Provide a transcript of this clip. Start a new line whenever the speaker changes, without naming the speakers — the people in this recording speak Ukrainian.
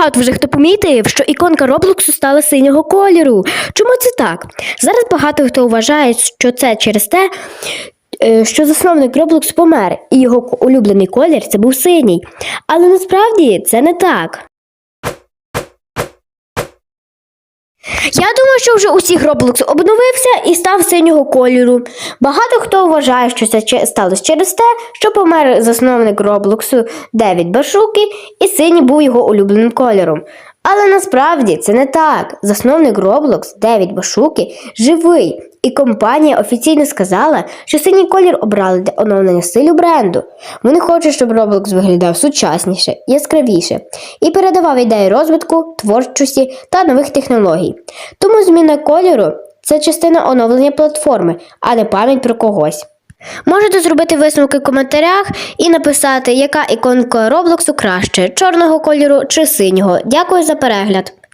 багато вже хто помітив, що іконка Роблоксу стала синього кольору. Чому це так? Зараз багато хто вважає, що це через те, е, що засновник Роблокс помер, і його улюблений колір це був синій. Але насправді це не так. Я думаю, що вже усіх Roblox обновився і став синього кольору. Багато хто вважає, що це сталося через те, що помер засновник Роблоксу Девід Башуки, і синій був його улюбленим кольором. Але насправді це не так. Засновник Roblox Девід Башуки живий, і компанія офіційно сказала, що синій колір обрали для оновлення стилю бренду. Вони хочуть, щоб Roblox виглядав сучасніше, яскравіше і передавав ідеї розвитку, творчості та нових технологій. Тому зміна кольору це частина оновлення платформи, а не пам'ять про когось. Можете зробити висновки в коментарях і написати, яка іконка Роблоксу краще чорного кольору чи синього. Дякую за перегляд!